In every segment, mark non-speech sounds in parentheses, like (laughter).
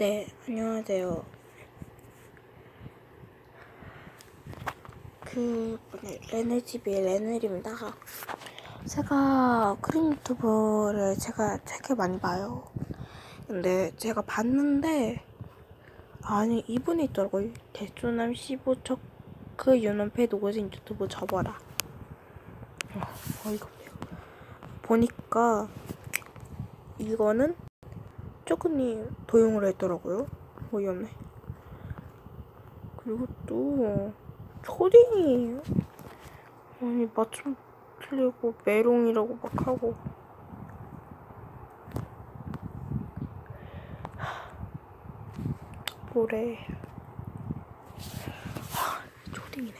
네, 안녕하세요. 그, 뭐냐, 레네집의 레넬입니다. 제가 크림 유튜브를 제가 되게 많이 봐요. 근데 제가 봤는데, 아니, 이분이 있더라고요. 대조남 15척 그 유놈패 노고진 유튜브 접어라. 어, 어이가 없네요. 보니까, 이거는 쪼그님 도용을 했더라고요. 어이없네. 그리고 또 초딩이에요. 아니 맞춤 틀리고 메롱이라고 막 하고. 하, 뭐래. 하, 초딩이네.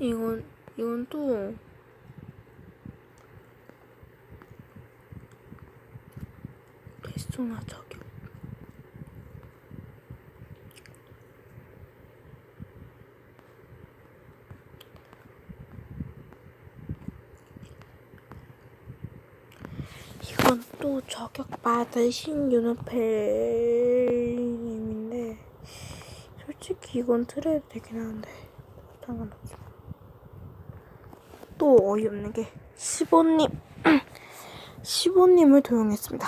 이건 이건 또저격. 이건 또 저격받은 신유노펠님인데 솔직히 이건 트레이드 되긴 하는데 상관없죠. 또 어이없는 게 15님 15님을 (clears throat) 도용했습니다.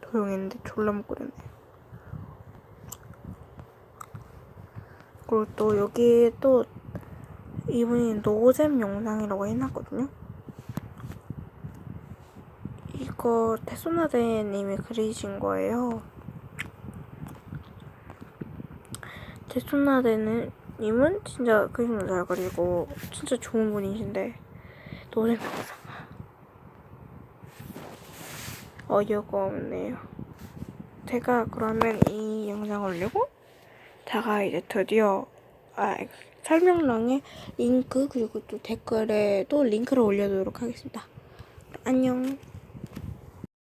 도용했는데 졸라 못 그렸네요. 그리고 또 여기 또 이분이 노잼 영상이라고 해놨거든요. 이거 테소나데님이 그리신 거예요. 테소나데님은 진짜 그림을 잘 그리고 진짜 좋은 분이신데 노잼 영상 어이가 없네요. 제가 그러면 이 영상을 올리고 제가 이제 드디어 아, 설명란에 링크 그리고 또 댓글에 또 링크를 올려두도록 하겠습니다. 안녕.